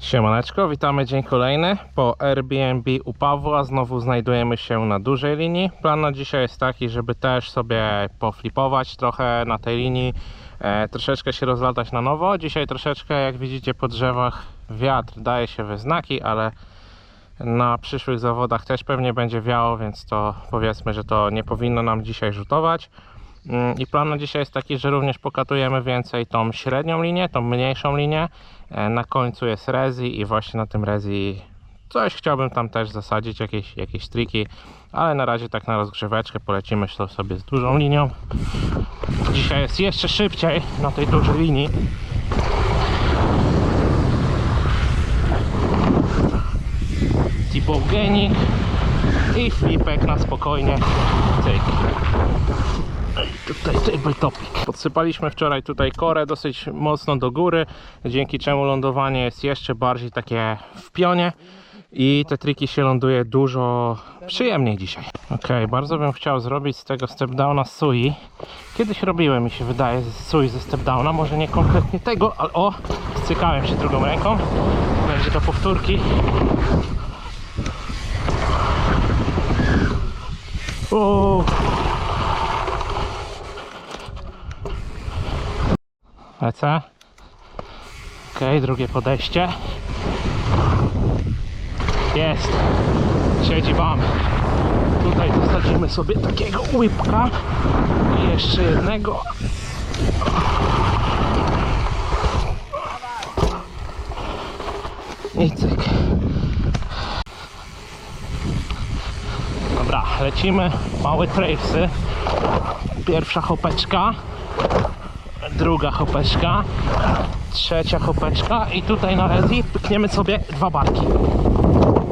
Siemaneczko, witamy dzień kolejny po Airbnb u Pawła. Znowu znajdujemy się na dużej linii. Plan na dzisiaj jest taki, żeby też sobie poflipować trochę na tej linii, e, troszeczkę się rozlatać na nowo. Dzisiaj troszeczkę, jak widzicie po drzewach, wiatr daje się we znaki, ale na przyszłych zawodach też pewnie będzie wiało, więc to powiedzmy, że to nie powinno nam dzisiaj rzutować. Mm, I plan na dzisiaj jest taki, że również pokatujemy więcej tą średnią linię, tą mniejszą linię. E, Na końcu jest rezi i właśnie na tym rezi coś chciałbym tam też zasadzić, jakieś, jakieś triki, ale na razie tak na rozgrzeweczkę polecimy sobie z dużą linią. Dzisiaj jest jeszcze szybciej na tej dużej linii. Typogenik i flipek na spokojnie. Cyk. Tutaj tabletopik. Podsypaliśmy wczoraj tutaj korę dosyć mocno do góry, dzięki czemu lądowanie jest jeszcze bardziej takie w pionie i te triki się ląduje dużo przyjemniej dzisiaj. Ok, bardzo bym chciał zrobić z tego step downa sui. Kiedyś robiłem, mi się wydaje, sui ze step downa, może nie konkretnie tego, ale o, stykałem się drugą ręką. Będzie to powtórki. O, Lecę. Ok, drugie podejście. Jest. Siedzi wam. Tutaj zostawimy sobie takiego łybka. I jeszcze jednego. I cyk. Dobra, lecimy. Małe trailsy. Pierwsza hopeczka druga hopeczka, trzecia hopeczka i tutaj na rezi pykniemy sobie dwa barki.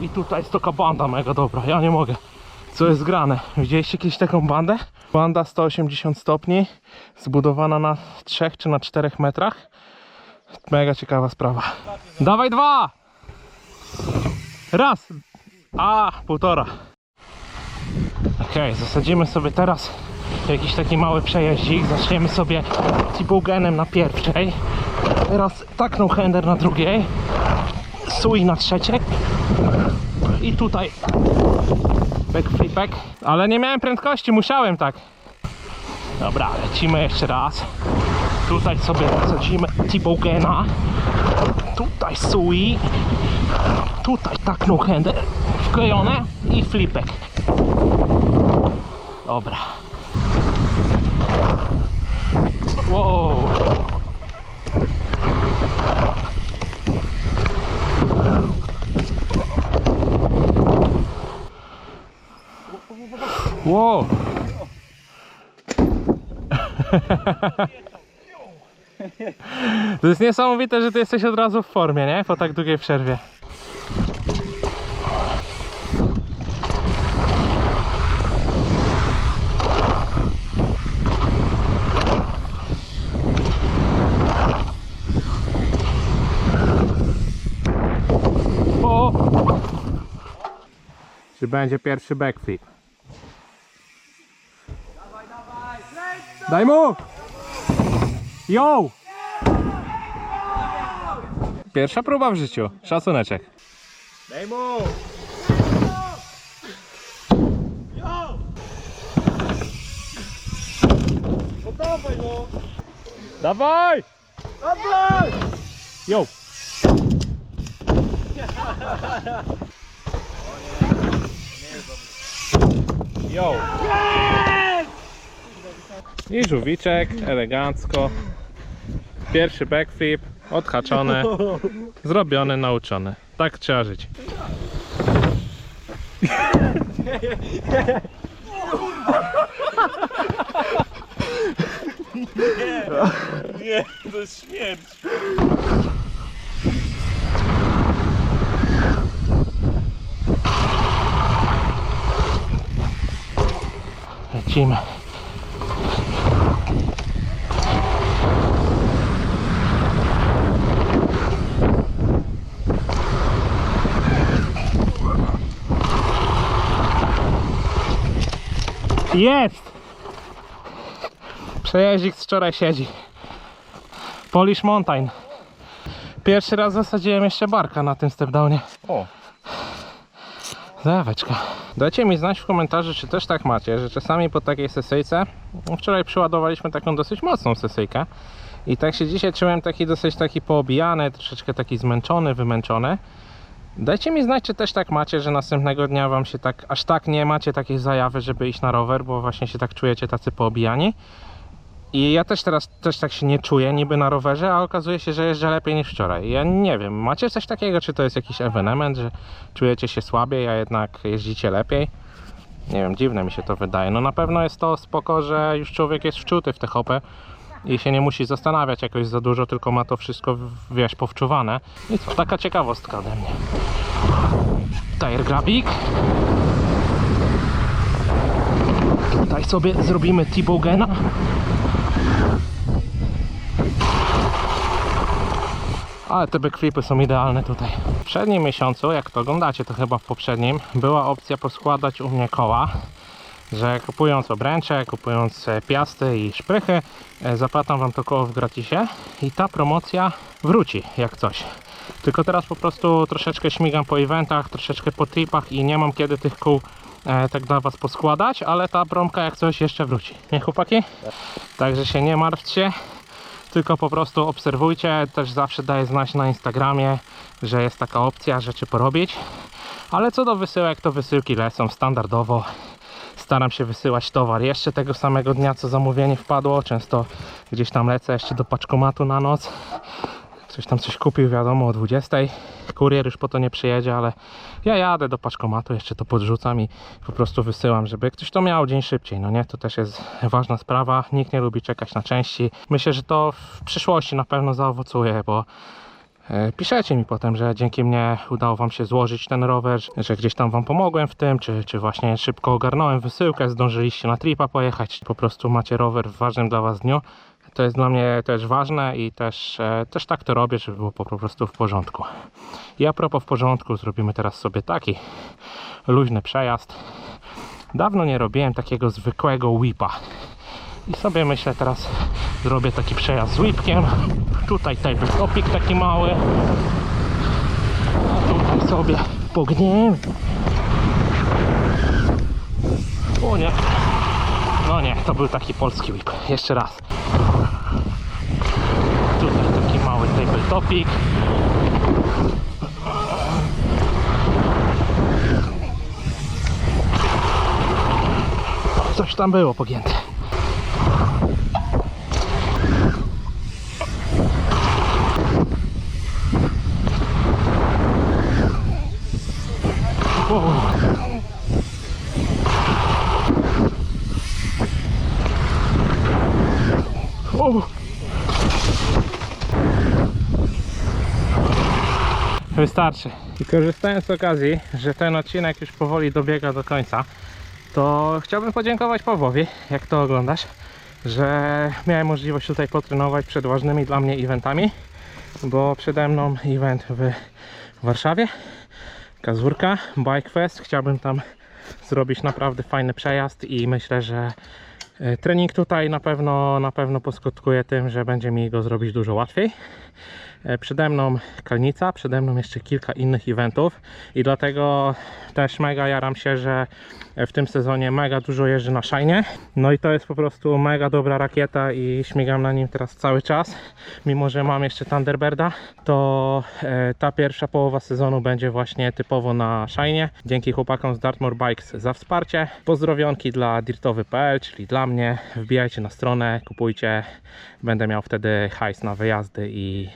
I tutaj jest taka banda mega dobra, ja nie mogę. Co jest grane? Widzieliście kiedyś taką bandę? Banda 180 stopni, zbudowana na 3 czy na 4 metrach. Mega ciekawa sprawa. Dawaj dwa! Raz! A, półtora. Okej, zasadzimy sobie teraz jakiś taki mały przejeździk. Zaczniemy sobie Tibugenem na pierwszej. Teraz takną hander na drugiej. Sui na trzeciej. I tutaj backflipek. Ale nie miałem prędkości, musiałem tak. Dobra, lecimy jeszcze raz. Tutaj sobie zasadzimy Tibogena. Tutaj sui. Tutaj takną hander wklejone i flipek. Dobra. Wow. Wow. To jest niesamowite, że ty jesteś od razu w formie, nie? Po tak długiej przerwie. Czy będzie pierwszy backflip? Daj mu! Yo! Pierwsza próba w życiu. Szacuneczek. Daj mu! No dawaj no! Dawaj! Dawaj! Yo! Yo! I żółwiczek, elegancko. Pierwszy backflip, odhaczony, zrobiony, nauczony. Tak trzeba żyć. Nie, to jest śmierć! Lecimy. Jest! Przejeździk z wczoraj siedzi. Polish Mountain. Pierwszy raz zasadziłem jeszcze barka na tym stepdownie. O, Zaweczka. Dajcie mi znać w komentarzu, czy też tak macie, że czasami po takiej sesyjce, no wczoraj przyładowaliśmy taką dosyć mocną sesyjkę i tak się dzisiaj czułem taki dosyć taki poobijany, troszeczkę taki zmęczony, wymęczony. Dajcie mi znać, czy też tak macie, że następnego dnia wam się tak, aż tak nie macie takiej zajawy, żeby iść na rower, bo właśnie się tak czujecie tacy poobijani. I ja też teraz też tak się nie czuję niby na rowerze, a okazuje się, że jeżdżę lepiej niż wczoraj. Ja nie wiem, macie coś takiego, czy to jest jakiś ewenement, że czujecie się słabiej, a jednak jeździcie lepiej? Nie wiem, dziwne mi się to wydaje. No na pewno jest to spoko, że już człowiek jest wczuty w tę hopę i się nie musi zastanawiać jakoś za dużo, tylko ma to wszystko, wiesz, powczuwane. I co, taka ciekawostka ode mnie. Tire grabik. Tutaj sobie zrobimy T-Bogena. Ale te backflipy są idealne tutaj. W poprzednim miesiącu, jak to oglądacie, to chyba w poprzednim, była opcja poskładać u mnie koła, że kupując obręcze, kupując e, piasty i szprychy, e, zapłatam wam to koło w gratisie i ta promocja wróci jak coś. Tylko teraz po prostu troszeczkę śmigam po eventach, troszeczkę po tripach i nie mam kiedy tych kół e, tak dla was poskładać, ale ta bromka jak coś jeszcze wróci. Nie chłopaki? Także się nie martwcie tylko po prostu obserwujcie, też zawsze daję znać na Instagramie, że jest taka opcja rzeczy porobić. Ale co do wysyłek, to wysyłki lecą standardowo. Staram się wysyłać towar jeszcze tego samego dnia, co zamówienie wpadło. Często gdzieś tam lecę jeszcze do paczkomatu na noc. Ktoś tam coś kupił, wiadomo, o 20. Kurier już po to nie przyjedzie, ale ja jadę do paczkomatu, jeszcze to podrzucam i po prostu wysyłam, żeby ktoś to miał dzień szybciej. No nie, to też jest ważna sprawa. Nikt nie lubi czekać na części. Myślę, że to w przyszłości na pewno zaowocuje, bo e, Piszecie mi potem, że dzięki mnie udało Wam się złożyć ten rower, że gdzieś tam Wam pomogłem w tym, czy, czy właśnie szybko ogarnąłem wysyłkę, zdążyliście na tripa pojechać, po prostu macie rower w ważnym dla Was dniu. To jest dla mnie też ważne i też, e, też tak to robię, żeby było po prostu w porządku. I a propos w porządku, zrobimy teraz sobie taki luźny przejazd. Dawno nie robiłem takiego zwykłego whipa. I sobie myślę teraz zrobię taki przejazd z whipkiem. Tutaj tabletopik taki mały. A tutaj sobie pogniemy. O nie. No nie, to był taki polski whip. Jeszcze raz. Tutaj taki tabletopik. Coś tam było pogięte. O. O. Wystarczy. I korzystając z okazji, że ten odcinek już powoli dobiega do końca, to chciałbym podziękować Pawłowi, jak to oglądasz, że miałem możliwość tutaj potrenować przed ważnymi dla mnie eventami, bo przede mną event w Warszawie, Kazurka, Bike Fest. Chciałbym tam zrobić naprawdę fajny przejazd i myślę, że trening tutaj na pewno, na pewno poskutkuje tym, że będzie mi go zrobić dużo łatwiej. E, Przede mną Kalnica, przede mną jeszcze kilka innych eventów i dlatego też mega jaram się, że w tym sezonie mega dużo jeżdżę na Shine. No i to jest po prostu mega dobra rakieta i śmigam na nim teraz cały czas. Mimo, że mam jeszcze Thunderbirda, to e, ta pierwsza połowa sezonu będzie właśnie typowo na Shine. Dzięki chłopakom z Dartmoor Bikes za wsparcie. Pozdrowionki dla dirtowy.pl, czyli dla mnie. Wbijajcie na stronę, kupujcie. Będę miał wtedy hajs na wyjazdy i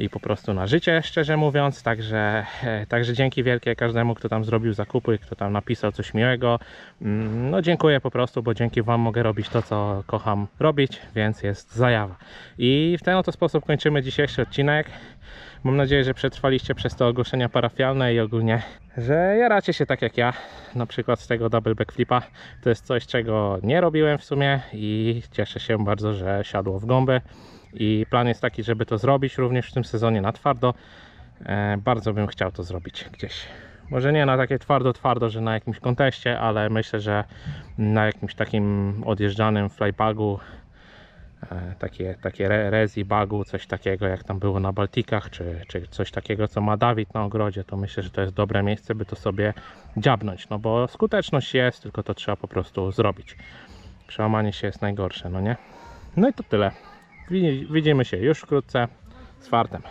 i po prostu na życie, szczerze mówiąc. Także, e, także dzięki wielkie każdemu, kto tam zrobił zakupy, kto tam napisał coś miłego. Mm, No dziękuję po prostu, bo dzięki Wam mogę robić to, co kocham robić, więc jest zajawa. I w ten oto sposób kończymy dzisiejszy odcinek. Mam nadzieję, że przetrwaliście przez te ogłoszenia parafialne i ogólnie, że jaracie się tak jak ja, na przykład z tego double backflipa. To jest coś, czego nie robiłem w sumie i cieszę się bardzo, że siadło w gąbę. I plan jest taki, żeby to zrobić również w tym sezonie na twardo. E, bardzo bym chciał to zrobić gdzieś. Może nie na takie twardo, twardo, że na jakimś konteście, ale myślę, że na jakimś takim odjeżdżanym flypagu takie, takie re- rezi, bagu, coś takiego jak tam było na Baltikach, czy, czy coś takiego co ma Dawid na ogrodzie, to myślę, że to jest dobre miejsce, by to sobie dziabnąć, no bo skuteczność jest, tylko to trzeba po prostu zrobić. Przełamanie się jest najgorsze, no nie? No i to tyle. Widzi- Widzimy się już wkrótce z fartem.